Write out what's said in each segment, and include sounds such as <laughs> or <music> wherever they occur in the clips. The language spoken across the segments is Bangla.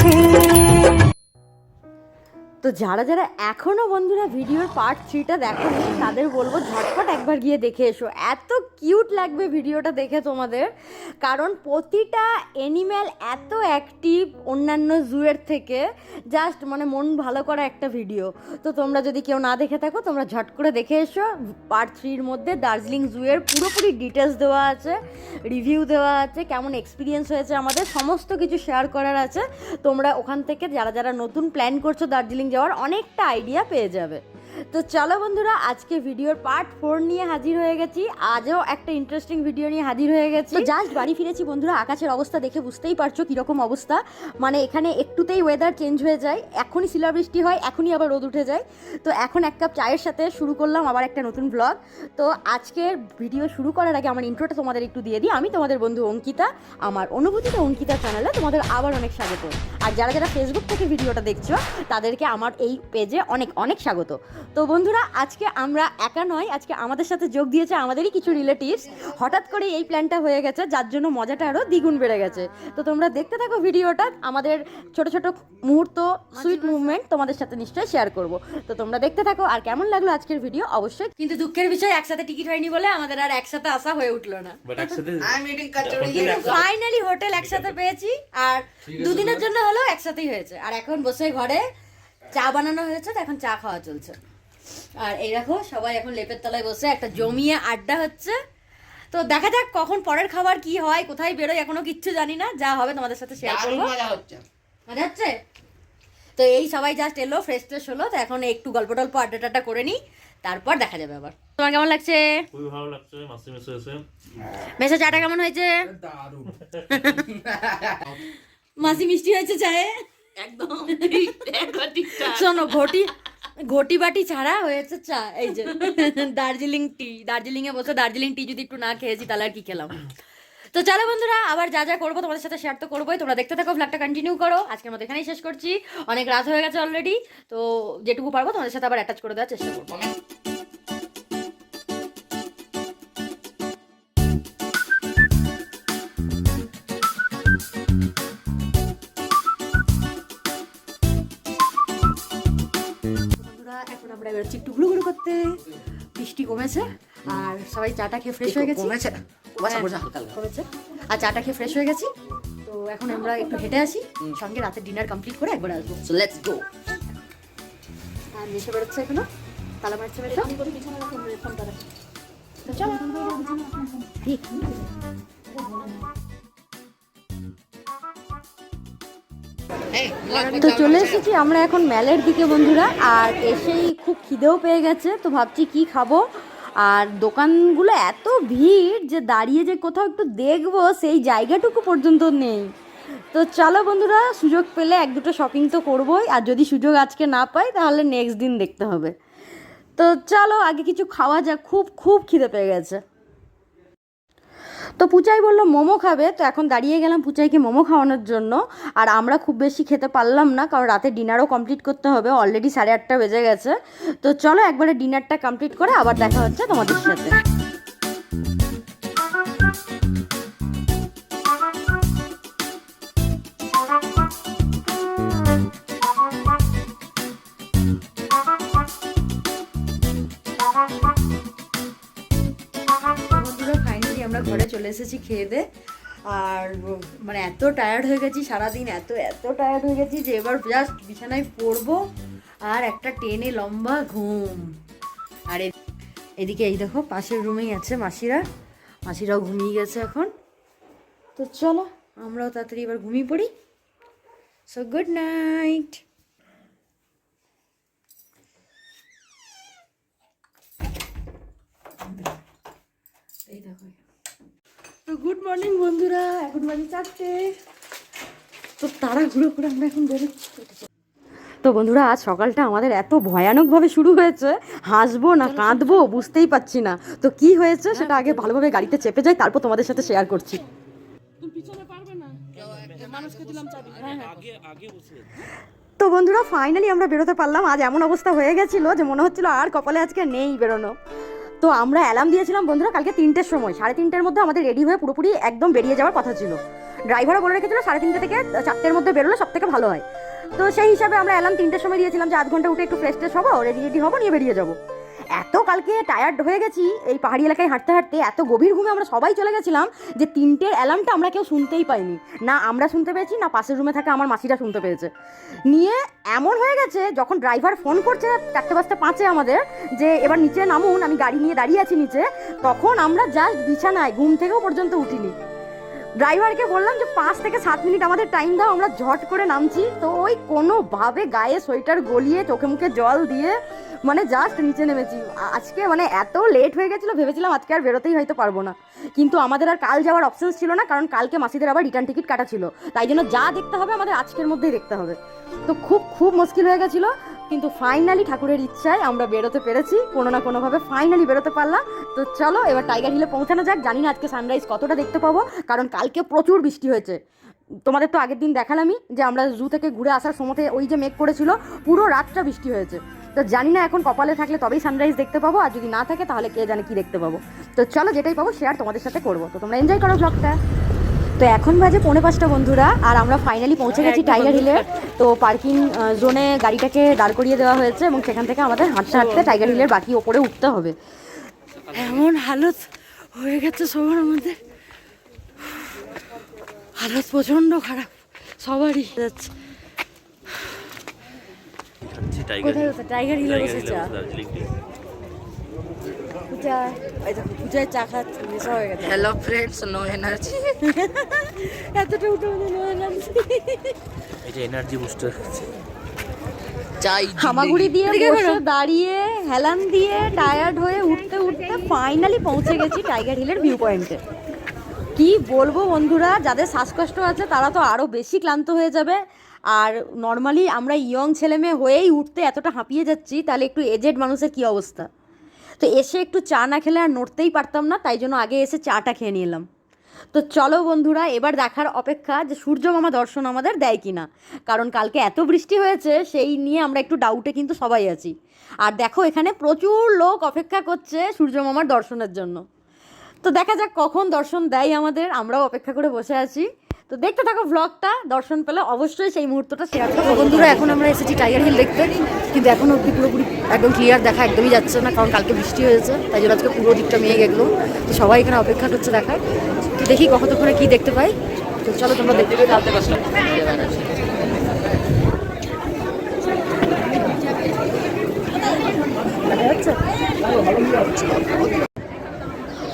আছে যারা যারা এখনও বন্ধুরা ভিডিওর পার্ট থ্রিটা দেখোনি, তাদের বলব ঝটপট একবার গিয়ে দেখে এসো। এত কিউট লাগবে ভিডিওটা দেখে তোমাদের। কারণ প্রতিটা অ্যানিম্যাল এত অ্যাক্টিভ অন্যান্য জুয়ের থেকে জাস্ট মানে মন ভালো করা একটা ভিডিও তো তোমরা যদি কেউ না দেখে থাকো, তোমরা ঝট করে দেখে এসো। পার্ট থ্রির মধ্যে দার্জিলিং জুয়ের পুরোপুরি ডিটেলস দেওয়া আছে রিভিউ দেওয়া আছে, কেমন এক্সপিরিয়েন্স হয়েছে আমাদের, সমস্ত কিছু শেয়ার করার আছে। তোমরা ওখান থেকে যারা যারা নতুন প্ল্যান করছ দার্জিলিং যাওয়ার অনেকটা আইডিয়া পেয়ে যাবে। তো চলো বন্ধুরা, আজকে ভিডিওর পার্ট ফোর নিয়ে হাজির হয়ে গেছি। আজও একটা ইন্টারেস্টিং ভিডিও নিয়ে হাজির হয়ে গেছি। জাস্ট বাড়ি ফিরেছি বন্ধুরা, আকাশের অবস্থা দেখে বুঝতেই পারছ কীরকম অবস্থা। মানে এখানে একটুতেই ওয়েদার চেঞ্জ হয়ে যায়, এখনই শিলাবৃষ্টি হয়, এখনই আবার রোদ উঠে যায়। তো এখন এক কাপ চায়ের সাথে শুরু করলাম আবার একটা নতুন ব্লগ তো আজকের ভিডিও শুরু করার আগে আমার ইন্ট্রোটা তোমাদের একটু দিয়ে দিই। আমি তোমাদের বন্ধু অঙ্কিতা, আমার অনুভূতিতে অঙ্কিতা চ্যানেলে তোমাদের আবার অনেক স্বাগত। আর যারা যারা ফেসবুক থেকে ভিডিওটা দেখছ, তাদেরকে আমার এই পেজে অনেক অনেক স্বাগত। তো বন্ধুরা আজকে আমরা একা নয় আজকে আমাদের সাথে যোগ দিয়েছে আমাদেরই কিছু রিলেটিভস হঠাৎ করে এই প্ল্যানটা হয়ে গেছে যার জন্য মজাটা আরও দ্বিগুণ বেড়ে গেছে। তো তোমরা দেখতে থাকো ভিডিওটা আমাদের ছোট ছোট মুহূর্ত সুইট মুভমেন্ট তোমাদের সাথে নিশ্চয়ই শেয়ার করব। তো তোমরা দেখতে থাকো আর কেমন লাগল আজকের ভিডিও অবশ্যই কিন্তু দুঃখের বিষয় একসাথে টিকিট হয়নি বলে আমাদের আর একসাথে আসা হয়ে উঠল না. ফাইনালি হোটেল একসাথে <laughs> পেয়েছি আর দুদিনের জন্য হলেও একসাথেই হয়েছে। আর এখন বসে ঘরে চা বানানো হয়েছে তো এখন চা খাওয়া চলছে। আর এই দেখো সবাই এখন লেপের তলায় বসে একটা জমিয়ে আড্ডা হচ্ছে। তো দেখা যাক কখন পরের খাবার কি হয় কোথায় বেরোয় এখনও কিচ্ছু জানি না। যা হবে তোমাদের সাথে শেয়ার করব। মজা হচ্ছে। তো এই সবাই জাস্ট এলো ফ্রেশ ট্রেশ হলো তো এখন একটু গল্প টল্প আড্ডা টাড্ডা করে নিই তারপর দেখা যাবে আবার। তোমার কেমন লাগছে? খুবই ভালো লাগছে মাসি মেসে এসে। মেসো চাটা কেমন হয়েছে? দারুণ। মাসি মিষ্টি হয়েছে চায়ে? একদম শোনো ঘটি ঘটি বাটি ছাড়া হয়েছে চা, এই যে, দার্জিলিং টি দার্জিলিং এ বসে দার্জিলিং টি যদি একটু না খেয়েছি, তাহলে আর কি খেলাম? তো চলো বন্ধুরা, আবার যা যা করব তোমাদের সাথে শেয়ার তো করবোই। তোমরা দেখতে থাকো ব্লগটা কন্টিনিউ করো। আজকের মতো এখানেই শেষ করছি। অনেক রাত হয়ে গেছে অলরেডি তো যেটুকু পারব তোমাদের সাথে আবার অ্যাটাচ করে দেওয়ার চেষ্টা করব। কমেছে। আর সবাই চাটা খেয়ে ফ্রেশ হয়ে গেছি। কমেছে? কুয়াশা কুয়াশা হালকা হালকা। কমেছে। আর চাটা খেয়ে ফ্রেশ হয়ে গেছি। তো এখন আমরা একটু হেঁটে আসি। সঙ্গে রাতে ডিনার কমপ্লিট করে একবার আসব। সো লেটস গো আর মেশে বেরোচ্ছে এখনও? তালা মারছে মেশো তো চলো। তো চলে এসেছি আমরা এখন ম্যালের দিকে বন্ধুরা। আর এসেই খুব খিদেও পেয়ে গেছে তো ভাবছি কি খাব। আর দোকানগুলো এত ভিড় যে দাঁড়িয়ে যে কোথাও একটু দেখব সেই জায়গাটুকু পর্যন্ত নেই। তো চলো বন্ধুরা সুযোগ পেলে এক দুটো শপিং তো করবোই। আর যদি সুযোগ আজকে না পাই তাহলে নেক্সট দিন দেখতে হবে। তো চলো আগে কিছু খাওয়া যাক। খুব খুব খিদে পেয়ে গেছে। তো পুচাই বলল, মোমো খাবে। তো এখন দাঁড়িয়ে গেলাম পুচাইকে মোমো খাওয়ানোর জন্য। আর আমরা খুব বেশি খেতে পারলাম না, কারণ রাতে ডিনারও কমপ্লিট করতে হবে অলরেডি সাড়ে আটটা বেজে গেছে। তো চলো একবারে ডিনারটা কমপ্লিট করে আবার দেখা হচ্ছে তোমাদের সাথে। এসেছি খেয়ে দে। আর মানে এত টায়ার্ড হয়ে গেছি সারাদিন, এত এত টায়ার্ড হয়ে গেছি যে এবার জাস্ট বিছানায় পড়ব আর একটা টেনে লম্বা ঘুম। আর এদিকে এই দেখো, পাশের রুমেই আছে মাসিরা। মাসিরাও ঘুমিয়ে গেছে এখন। তো চলো, আমরাও তাড়াতাড়ি এবার ঘুমিয়ে পড়ি। সো গুড নাইট এই দেখো তো গুড মর্নিং বন্ধুরা। এখন বাজে চারটে। তো তাড়াহুড়ো করে আমরা এখন বেরোচ্ছি। তো বন্ধুরা আজ সকালটা আমাদের এত ভয়ানকভাবে শুরু হয়েছে। হাসবো না কাঁদবো বুঝতেই পারছি না। তো কি হয়েছে সেটা আগে ভালোভাবে গাড়িতে চেপে যাই তারপর তোমাদের সাথে শেয়ার করছি। তো বন্ধুরা ফাইনালি আমরা বেরোতে পারলাম। আজ এমন অবস্থা হয়ে গেছিল যে মনে হচ্ছিল আর কপালে আজকে নেই বেরোনো। তো আমরা অ্যালার্ম দিয়েছিলাম, বন্ধুরা, কালকে তিনটের সময়। সাড়ে তিনটের মধ্যে আমাদের রেডি হয়ে পুরোপুরি একদম বেরিয়ে যাওয়ার কথা ছিল। ড্রাইভারও বলে রেখেছিল, সাড়ে তিনটে থেকে চারটের মধ্যে বেরোলে সব থেকে ভালো হয়। তো সেই হিসাবে আমরা অ্যালার্ম তিনটের সময় দিয়েছিলাম যে আধ ঘণ্টা উঠে একটু ফ্রেশ ট্রেশ হব রেডি রেডি হব, নিয়ে বেরিয়ে যাব। এত কালকে টায়ার্ড হয়ে গেছি, এই পাহাড়ি এলাকায় হাঁটতে হাঁটতে এত গভীর ঘুমে আমরা সবাই চলে গেছিলাম যে তিনটের অ্যালার্মটা আমরা কেউ শুনতেই পাইনি। না আমরা শুনতে পেয়েছি, না পাশের রুমে থাকা আমার মাসিরা শুনতে পেয়েছে। নিয়ে এমন হয়ে গেছে, যখন ড্রাইভার ফোন করছে চারটে পাঁচটা পাঁচে আমাদের, যে এবার নিচে নামুন, আমি গাড়ি নিয়ে দাঁড়িয়ে আছি নিচে, তখন আমরা জাস্ট বিছানায়, ঘুম থেকেও পর্যন্ত উঠিনি। ড্রাইভারকে বললাম যে পাঁচ থেকে সাত মিনিট আমাদের টাইম দাও, আমরা ঝট করে নামছি। তো ওই কোনোভাবে গায়ে সোয়েটার গলিয়ে চোখে মুখে জল দিয়ে মানে জাস্ট নিচে নেমেছি। আজকে মানে এত লেট হয়ে গেছিল, ভেবেছিলাম আজকে আর বেরোতেই হয়তো পারব না। কিন্তু আমাদের আর কাল যাওয়ার অপশন ছিল না, কারণ কালকে মাসিদের আবার রিটার্ন টিকিট কাটা ছিল। তাই জন্য যা দেখতে হবে আমাদের আজকের মধ্যেই দেখতে হবে। তো খুব খুব মুশকিল হয়ে গেছিল। কিন্তু ফাইনালি ঠাকুরের ইচ্ছায় আমরা বেরোতে পেরেছি। কোনো না কোনোভাবে ফাইনালি বেরোতে পারলাম। তো চলো, এবার টাইগার হিলে পৌঁছানো যাক। জানি না আজকে সানরাইজ কতটা দেখতে পাবো, কারণ কালকে প্রচুর বৃষ্টি হয়েছে। তোমাদের তো আগের দিন দেখালামই যে আমরা জু থেকে ঘুরে আসার সময়তে ওই যে মেঘ করেছিল, পুরো রাতটা বৃষ্টি হয়েছে। তো জানি না এখন কপালে থাকলে তবেই সানরাইজ দেখতে পাবো, আর যদি না থাকে তাহলে কে জানে কি দেখতে পাবো। তো চলো, যেটাই পাবো শেয়ার তোমাদের সাথে করব। তো তোমরা এনজয় করো ব্লগটা তো এখন বাজে পৌনে পাঁচটা বন্ধুরা আর আমরা ফাইনালি পৌঁছে গেছি টাইগার হিলে তো পার্কিং জোনে গাড়িটাকে দাঁড় করিয়ে দেওয়া হয়েছে এবং সেখান থেকে আমাদের হাঁটতে হাঁটতে টাইগার হিলের বাকি ওপরে উঠতে হবে। এমন হালত হয়ে গেছে সবার আমাদের হালত প্রচণ্ড খারাপ সবারই। যাচ্ছে টাইগার হিলে বসেছে? পূজা এই দেখো পূজায় চা খাচ্ছে নেশা হয়ে গেছে। হ্যালো ফ্রেন্ডস নো এনার্জি এতটা উঠে উঠে নেওয়া লাগছে এটা এনার্জি বুস্টার চাই হামাগুড়ি দিয়ে বসে দাঁড়িয়ে হেলান দিয়ে টায়ার্ড হয়ে উঠতে উঠতে ফাইনালি পৌঁছে গেছি টাইগার হিলের ভিউ পয়েন্টে কি বলব বন্ধুরা যাদের শ্বাসকষ্ট আছে তারা তো আরও বেশি ক্লান্ত হয়ে যাবে। আর নর্মালি আমরা ইয়ং ছেলে মেয়ে হয়েই উঠতে এতটা হাঁপিয়ে যাচ্ছি তাহলে একটু এজেড মানুষের কি অবস্থা? তো এসে একটু চা না খেলে আর নড়তেই পারতাম না, তাই জন্য আগে এসে চাটা খেয়ে নিলাম। তো চলো বন্ধুরা, এবার দেখার অপেক্ষা যে সূর্য মামা দর্শন আমাদের দেয় কি না কারণ কালকে এত বৃষ্টি হয়েছে, সেই নিয়ে আমরা একটু ডাউটে কিন্তু সবাই আছি। আর দেখো, এখানে প্রচুর লোক অপেক্ষা করছে সূর্য মামার দর্শনের জন্য। তো দেখা যাক কখন দর্শন দেয় আমাদের, আমরাও অপেক্ষা করে বসে আছি। তো দেখতে থাকো ব্লগটা দর্শন পেলে অবশ্যই সেই মুহূর্তটা শেয়ার করব বন্ধুরা, এখন আমরা এসেছি টাইগার হিল দেখতে, কিন্তু এখনও অব্দি পুরোপুরি একদম ক্লিয়ার দেখা একদমই যাচ্ছে না, কারণ কালকে বৃষ্টি হয়েছে, তাই জন্য আজকে পুরো দিকটা মেঘ এগুলো তো সবাই এখানে অপেক্ষা করছে দেখার। তো দেখি কতক্ষণে কি দেখতে পাই। তো চলো তোমরা দেখতে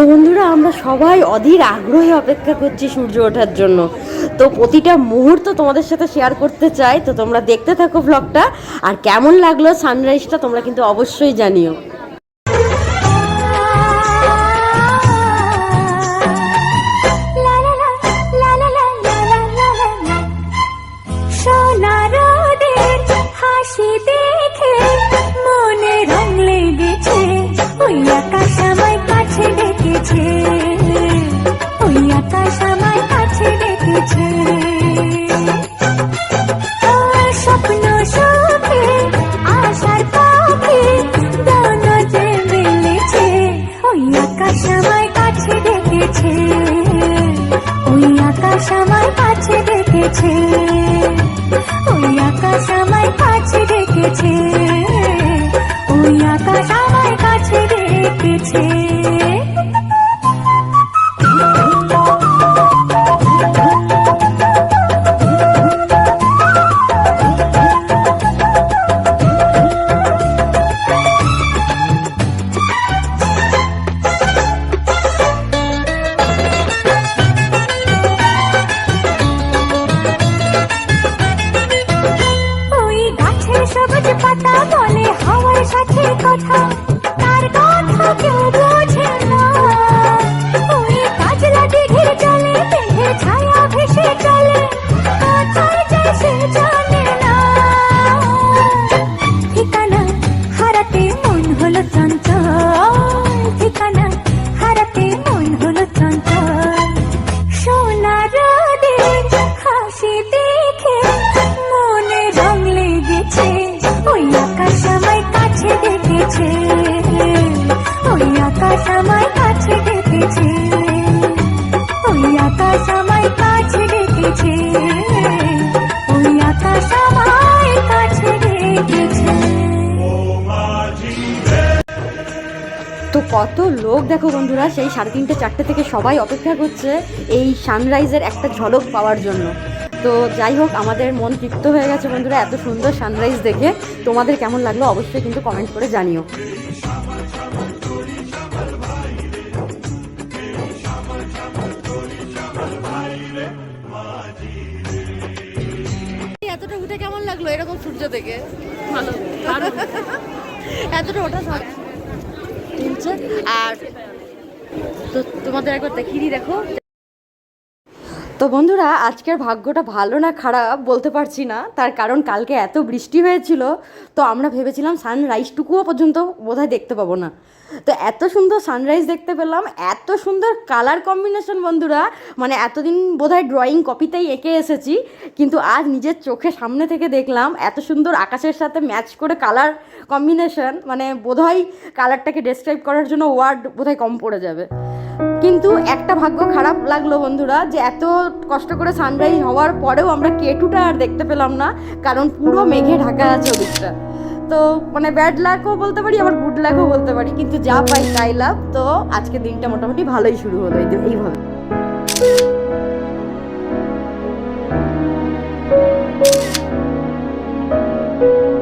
তো বন্ধুরা, আমরা সবাই অধীর আগ্রহে অপেক্ষা করছি সূর্য ওঠার জন্য। তো প্রতিটা মুহূর্ত তোমাদের সাথে শেয়ার করতে চাই, তো তোমরা দেখতে থাকো ব্লগটা আর কেমন লাগল সানরাইজটা তোমরা কিন্তু অবশ্যই জানিও। সেই সাড়ে তিনটে চারটে থেকে সবাই অপেক্ষা করছে এই সানরাইজের একটা ঝলক পাওয়ার জন্য। তো যাই হোক আমাদের মন তৃপ্ত হয়ে গেছে বন্ধুরা এত সুন্দর সানরাইজ দেখে। তোমাদের কেমন লাগল অবশ্যই কিন্তু কমেন্ট করে জানিও। এতটা উঠে কেমন লাগল এরকম সূর্য দেখে? ভালো এতটা ওঠা আর তো তোমাদের একবার দেখিয়ে দেখো। তো বন্ধুরা, আজকের ভাগ্যটা ভালো না খারাপ বলতে পারছি না। তার কারণ কালকে এত বৃষ্টি হয়েছিল, তো আমরা ভেবেছিলাম সানরাইজটুকুও পর্যন্ত বোধহয় দেখতে পাবো না। তো এত সুন্দর সানরাইজ দেখতে পেলাম, এত সুন্দর কালার কম্বিনেশন বন্ধুরা মানে এতদিন বোধহয় ড্রয়িং কপিতেই এঁকে এসেছি, কিন্তু আজ নিজের চোখে সামনে থেকে দেখলাম, এত সুন্দর আকাশের সাথে ম্যাচ করে কালার কম্বিনেশন মানে বোধহয় কালারটাকে ডেসক্রাইব করার জন্য ওয়ার্ড বোধহয় কম পড়ে যাবে। কিন্তু একটা ভাগ্য খারাপ লাগল বন্ধুরা, যে এত কষ্ট করে সানরাইজ হওয়ার পরেও আমরা কেটুটা আর দেখতে পেলাম না, কারণ পুরো মেঘে ঢাকা আছে ওদিকটা। তো মানে ব্যাড লাকও বলতে পারি, আবার গুড লাকও বলতে পারি, কিন্তু যা পাই তাই লাভ। তো আজকের দিনটা মোটামুটি ভালোই শুরু হলো, এই- এইভাবে। তো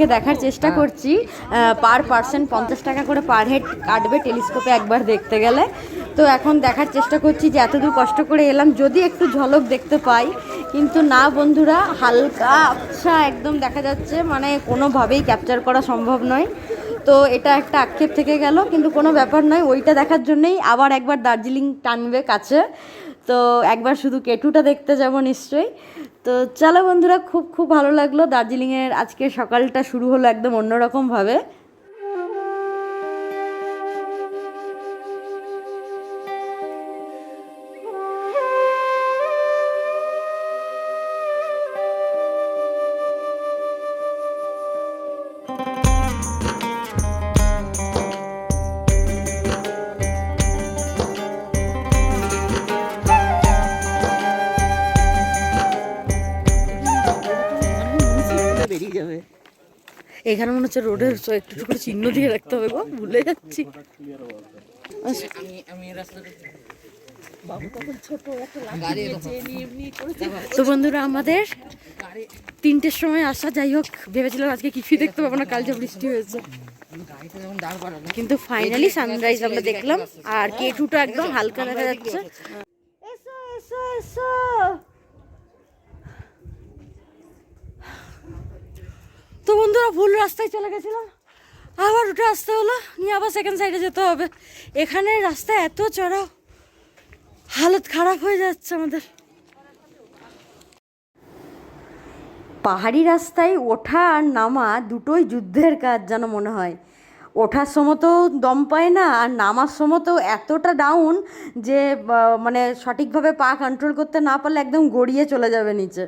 কেটুটাকে দেখার চেষ্টা করছি পার পার্সন পঞ্চাশ টাকা করে পার হেড কাটবে টেলিস্কোপে একবার দেখতে গেলে। তো এখন দেখার চেষ্টা করছি যে এতদূর কষ্ট করে এলাম যদি একটু ঝলক দেখতে পাই। কিন্তু না বন্ধুরা হালকা আচ্ছা একদম দেখা যাচ্ছে মানে কোনোভাবেই ক্যাপচার করা সম্ভব নয়। তো এটা একটা আক্ষেপ থেকে গেল কিন্তু কোনো ব্যাপার নয় ওইটা দেখার জন্যেই আবার একবার দার্জিলিং টানবে কাছে। তো একবার শুধু কেটুটা দেখতে যাব নিশ্চয়ই। তো চলো বন্ধুরা খুব খুব ভালো লাগল। দার্জিলিংয়ের আজকে সকালটা শুরু হলো একদম অন্যরকমভাবে। এখানে মনে হচ্ছে রোডের একটু একটু চিহ্ন দিয়ে রাখতে হবে গো ভুলে যাচ্ছি। আমি আমি রাস্তাটা তো বন্ধুরা আমাদের তিনটের সময় আসা যাই হোক ভেবেছিলাম আজকে কিছুই দেখতে পাবো না কাল যা বৃষ্টি হয়েছে। কিন্তু ফাইনালি সানরাইজ আমরা দেখলাম আর কেটুটা একদম হালকা দেখা যাচ্ছে। এসো এসো এসো। তো বন্ধুরা, ভুল রাস্তায় চলে গেছিলাম। আবার উঠে আসতে হলো, নিয়ে আবার সেকেন্ড সাইডে যেতে হবে। এখানে রাস্তা এত চড়াও হালত খারাপ হয়ে যাচ্ছে আমাদের। পাহাড়ি রাস্তায় ওঠা আর নামা দুটোই যুদ্ধের কাজ যেন মনে হয়। ওঠার সময় তো দম পায় না, আর নামার সময় তো এতটা ডাউন যে মানে সঠিকভাবে পা কন্ট্রোল করতে না পারলে একদম গড়িয়ে চলে যাবে নিচে।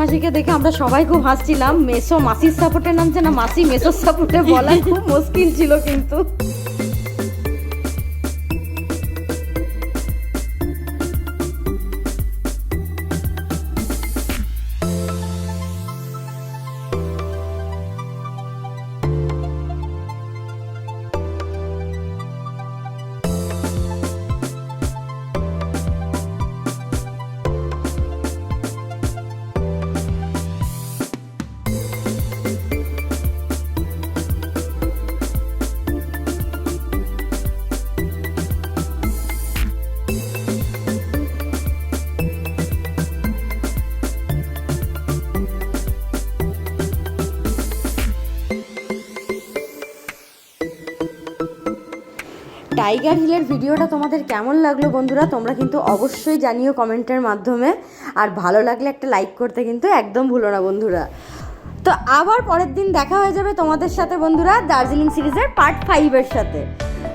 মাসিকে দেখে আমরা সবাই খুব হাসছিলাম। মেসো মাসির সাপোর্টে নামছে না, মাসি মেসোর সাপোর্টে বলা খুব মুশকিল ছিল কিন্তু। টাইগার হিলের ভিডিওটা তোমাদের কেমন লাগল বন্ধুরা, তোমরা কিন্তু অবশ্যই জানিও কমেন্টের মাধ্যমে। আর ভালো লাগলে একটা লাইক করতে কিন্তু একদম ভুলো না বন্ধুরা। তো আবার পরের দিন দেখা হয়ে যাবে তোমাদের সাথে বন্ধুরা দার্জিলিং সিরিজের পার্ট ফাইভের সাথে।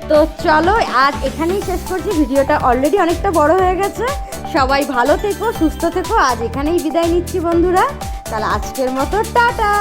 তো চলো আজ এখানেই শেষ করছি, ভিডিওটা অলরেডি অনেকটা বড় হয়ে গেছে। সবাই ভালো থেকো, সুস্থ থেকো, আজ এখানেই বিদায় নিচ্ছি বন্ধুরা। তাহলে আজকের মতো, টাটা!